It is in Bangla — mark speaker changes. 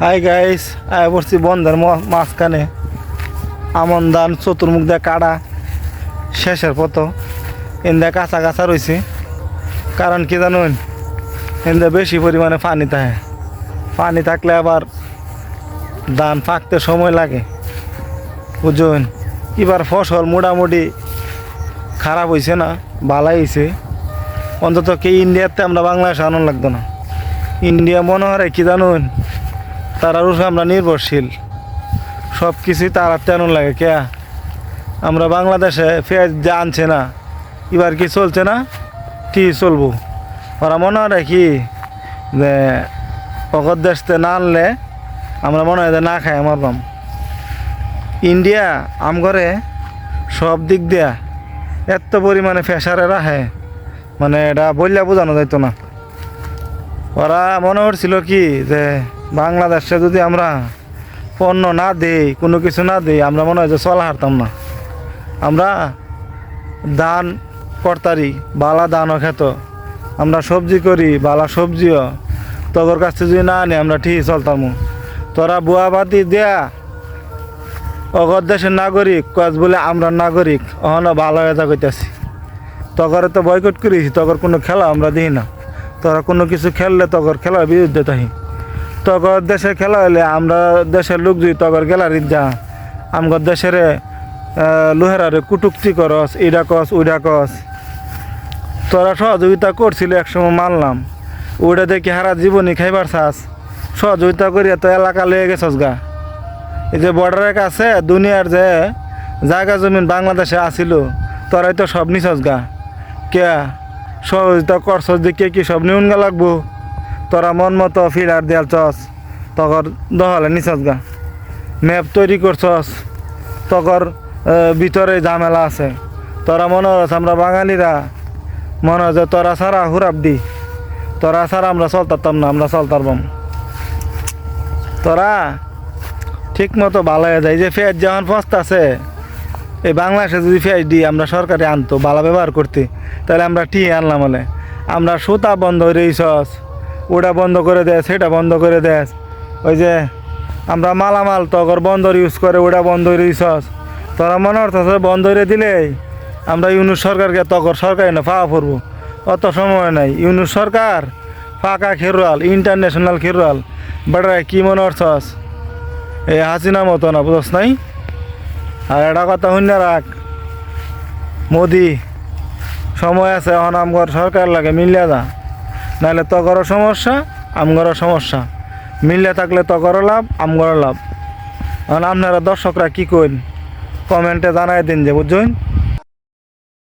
Speaker 1: হাই গাইস আয় পড়ছি বন্ধের মাঝখানে। আমন ধান, চতুর্মুখ দিয়ে কাটা শেষের পথ এন্দা কাঁচা কাঁচা রয়েছে কারণ কি জানুন? এন্দা বেশি পরিমাণে পানি থাকে। পানি থাকলে আবার ধান পাকতে সময় লাগে। বুঝুন এবার ফসল মোটামুটি খারাপ হয়েছে না? ভালাই হয়েছে অন্তত কি ইন্ডিয়াতে আমরা বাংলাদেশে আনন্দ লাগতো না। ইন্ডিয়া মনে হয় কি জানুন? তারার উপরে আমরা নির্ভরশীল। সব কিছুই তারা তেমন লাগে, কে? আমরা বাংলাদেশে পেঁয়াজ যে আনছে না, এবার কি চলছে না? কি চলবো? ওরা মনে হয় কি যে অগর দেশতে না আনলে আমরা মনে হয় যে না খাই আমার বাম ইন্ডিয়া আম করে সব দিক দিয়া এত পরিমাণে ফেসারে রাখে মানে এটা বললে বোঝানো যাইতো না। ওরা মনে করছিল কি যে বাংলাদেশে যদি আমরা পণ্য না দিই, কোনো কিছু না দিই, আমরা মনে হয় যে চলা হারতাম না। আমরা ধান করতারি, বালা ধানও খেত। আমরা সবজি করি, বালা সবজিও। তগর কাছে যদি না আনি, আমরা ঠিক চলতাম। তোরা বুয়া বাতি দেয়া অগর দেশের নাগরিক কাজ বলে আমরা নাগরিক, অহন ভালো যা কইতাছি। তগরে তো বয়কট করিস তগর কোনো খেলা আমরা দিই না। তোরা কোনো কিছু খেললে তগর খেলার বিরুদ্ধে তাহি তগর দেশে খেলা হলে আমরা দেশের লোক যদি তগর গ্যালারির যা আমগর দেশের লোহেরারে কুটুক্তি করস ইডা কস উইডা কস তোরা সহযোগিতা করছিল একসময় মানলাম। ওইটা দেখি হারা জীবনী খাইবার চাস। সহযোগিতা করিয়া তো এলাকা লয়ে গেছস গা। এই যে বর্ডারের কাছে দুনিয়ার যে জায়গা জমিন বাংলাদেশে আসিল, তোরাই তো সব নিছস গা। কে সহযোগিতা করছস দেখে কি সব নিউন গা লাগবো? তোরা মন মতো ফিলার দেয়াল চস। তকর দহলে নিছস গা। ম্যাপ তৈরি করছস। তকর ভিতরে ঝামেলা আছে। তোরা মনে হচ্ছে আমরা বাঙালিরা। মনে যে তোরা সারা হুরাব দি। তোরা সারা আমরা চলতারতাম না, আমরা চলতাম তোরা ঠিক মতো ভালো হয়ে যায়। যে ফেজ পস্ত আছে এই বাংলাদেশে যদি ফেজ দিই আমরা সরকারে আনতো ভালো ব্যবহার করতে, তাহলে আমরা টি আনলাম বলে। আমরা সুতা বন্ধ দিয়েছস ওটা বন্ধ করে দেয় সেটা বন্ধ করে দেয় ওই যে আমরা মালামাল তগর বন্দর ইউজ করে, ওটা করে দিছস তোরা মনে হচ্ছে বন্ধ করে দিলেই আমরা ইউনুস সরকারকে তগর সরকার না ফাওয়া পড়ব অত সময় নাই। ইউনুস সরকার ফাঁকা খেরুয়াল ইন্টারন্যাশনাল খেরুয়াল। বেড়ায় কি মনে হচ্ছস এই হাসিনা মতো না বুঝস নাই? আর একটা কথা শুনে রাখ। মোদি, সময় আছে, এখন আমগর সরকার লাগে মিলিয়া যা। নাহলে তগরও সমস্যা আমগরও সমস্যা। মিললে থাকলে তগরও লাভ আমগরও লাভ। কারণ আপনারা দর্শকরা কি কইন? কমেন্টে জানাই দিন যে, বুঝছেন?